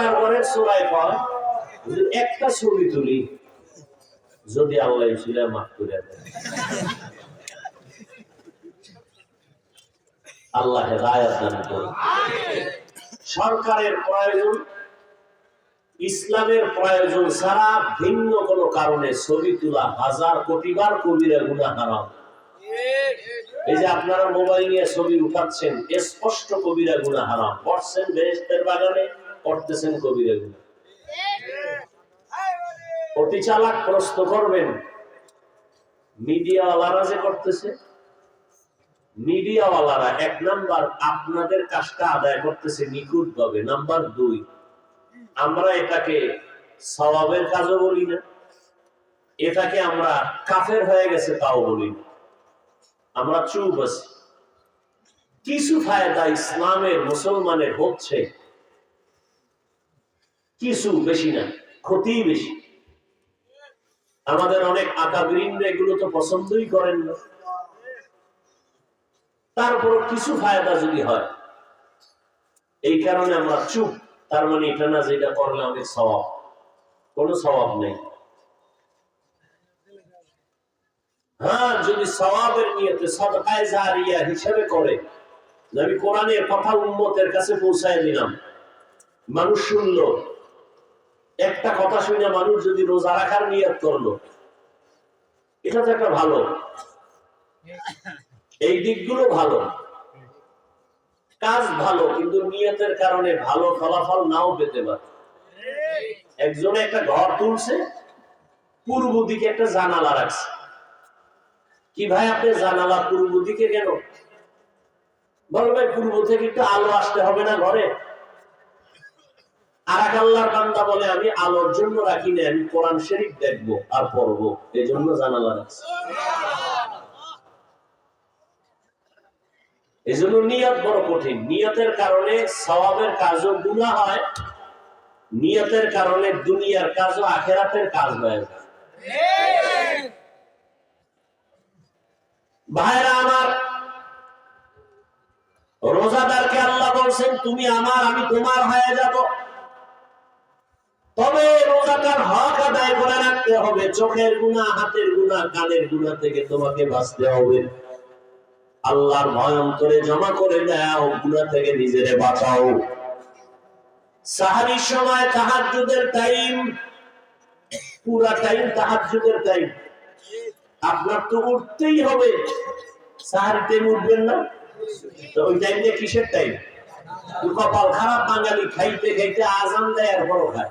সোনার ঘরের চোরাই কয় একটা ছবি তুলি, যদি আল্লাহ ছিল মাফ করে দেয়। আল্লাহ সরকারের প্রয়োজন, ইসলামের প্রয়োজন ছাড়া ভিন্ন কোনো কারণে ছবি তোলা হাজার কোটিবার কবিরা গুণা হারাম। এই যে আপনারা মোবাইল নিয়ে ছবি উঠাচ্ছেন স্পষ্ট কবিরা গুণা হারাম। পড়ছেন বেহেস্তের বাগানে পড়তেছেন কবিরা অতি চালাক প্রশ্ন করবেন, মিডিয়াওয়ালারা যে করতেছে? মিডিয়াওয়ালারা, এক নাম্বার, আপনাদের কাজটা আদায় করতেছে নিখুঁত ভাবে নাম্বার দুই, আমরা এটাকে সবাবের কাজও বলি না। এটাকে আমরা কাফের হয়ে গেছে তাও বলি না। আমরা চুপ আছি। কিছু ফায়দা ইসলামের মুসলমানের হচ্ছে কিছু বেশি না, ক্ষতি বেশি। আমাদের অনেক আকাবৃন্দ এগুলো তো পছন্দই করেন না। তারপর কিছু ফায়দা যদি হয়, এই কারণে আমরা চুপ। তার মানে এটা না যে এটা করলে অনেক স্বভাব। কোনো স্বভাব নেই। হ্যাঁ যদি স্বভাবের নিয়তে সদকায় জারিয়া হিসেবে করে আমি কোরআনের কথা উন্মতের কাছে পৌঁছায় দিলাম। মানুষ শুনলো একটা কথা শুনে মানুষ যদি রোজা রাখার নিয়ত করল, এটা তো একটা ভালো। এই দিকগুলো ভালো। কাজ ভালো, কিন্তু নিয়তের কারণে ভালো ফলাফল নাও পেতে পারে। একজনে একটা ঘর তুলছে, পূর্ব দিকে একটা জানালা রাখছে। কি ভাই, আপনি জানালা পূর্ব দিকে কেন? ভাই, পূর্ব থেকে একটু আলো আসতে হবে না ঘরে? আর এক আল্লাহর বান্দা বলে, আমি আলোর জন্য রাখি না আমি কোরআন শরীফ দেখব আর এই জন্য জানালা রাখছি। এই জন্য নিয়ত বড় কঠিন। নিয়তের কারণে কাজও গুণা হয়, নিয়তের কারণে দুনিয়ার কাজও আখেরাতের কাজ হয়ে। যায় ভাইরা আমার, রোজাদারকে আল্লাহ বলছেন, তুমি আমার, আমি তোমার হয়ে যাব। রোজাটার হক আদায় করে রাখতে হবে। চোখের গুণা, হাতের গুণা, কানের গুণা থেকে তোমাকে বাঁচতে হবে। আল্লাহর ভয় অন্তরে জমা করে দাও, গুণা থেকে নিজেরে বাঁচাও। সাহারির সময় টাইম পুরা টাইম টাইম আপনার তো উঠতেই হবে। সাহারি টাইম উঠবেন না? তো ওই টাইমটা কিসের টাইম কপাল খারাপ, বাঙালি খাইতে খাইতে আজান দেয় আর বড় খায়।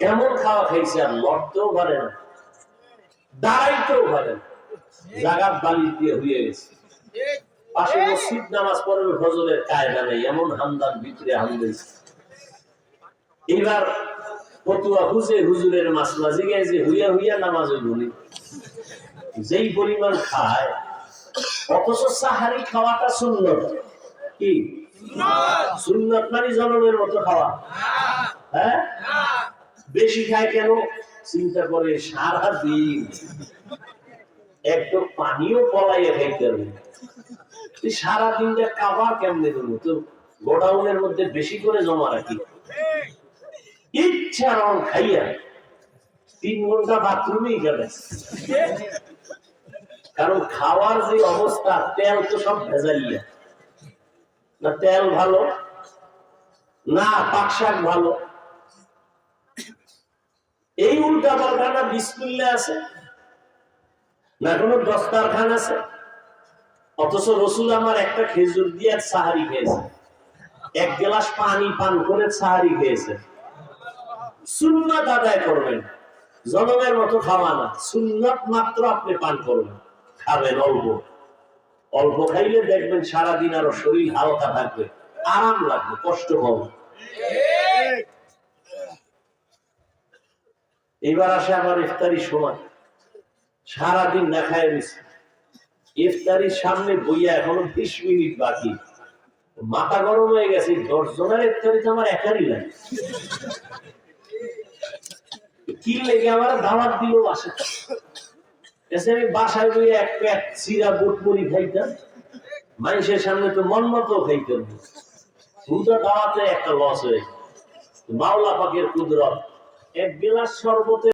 কেমন খাওয়া খাইছে আর লড়তেও পারে না দাঁড়াইতেও পারে না জাগাত বালি দিয়ে হয়ে গেছে। পাশে মসজিদ নামাজ পড়বে ফজলের কায়দা নেই এমন হামদান ভিতরে হামদাইছে এবার ফতুয়া হুজে হুজুরের মাসলা জিগায় যে হুইয়া হুইয়া নামাজ বলি যেই পরিমাণ খায় অথচ সাহারি খাওয়াটা সুন্নত। কি? সুন্নত মানে জনমের মতো খাওয়া। হ্যাঁ? বেশি খায় কেন? চিন্তা করে সারা দিন একটু পানিও পলাইয়া খাইতে হবে। তুই সারা দিনটা কাবার কেমনে দেবো? তো গোডাউনের মধ্যে বেশি করে জমা রাখি। ইচ্ছা রং খাইয়া তিন ঘণ্টা বাথরুমেই গেলে কারণ খাওয়ার যে অবস্থা, তেল তো সব ভেজালিয়া না তেল ভালো, না পাক শাক ভালো। বিসমিল্লা আছে, না কোনো দস্তারখান আছে? অথচ রসুল আমার একটা খেজুর দিয়ে সাহারি খেয়েছে। এক গ্লাস পানি পান করে সাহারি খেয়েছে। সুন্নাত আদায় করবেন, জনমের মতো খাওয়া না। সুন্নাত মাত্র আপনি পান করবেন, খাবেন অল্প। অল্প খাইলে দেখবেন সারাদিন আরও শরীর হালকা থাকবে, আরাম লাগবে, কষ্ট হবে। এবার আসে আমার ইফতারি সময়। সারাদিন না খায় নিছি ইফতারির সামনে বইয়া এখনও বিশ মিনিট বাকি। মাথা গরম হয়ে গেছে দশ জনের ইফতারি তো আমার একারই লাগে। কি লেগে আমার দাওয়াত দিল বাসা এসে আমি বাসায় বইয়ে এক প্যাক চিরা বুট মুড়ি খাইতাম। মানুষের সামনে তো মন মতো খাইতাম। দুটো দাওয়াতে একটা লস হয়ে। মাওলা পাকের কুদরত। এক গিলাস শরবতে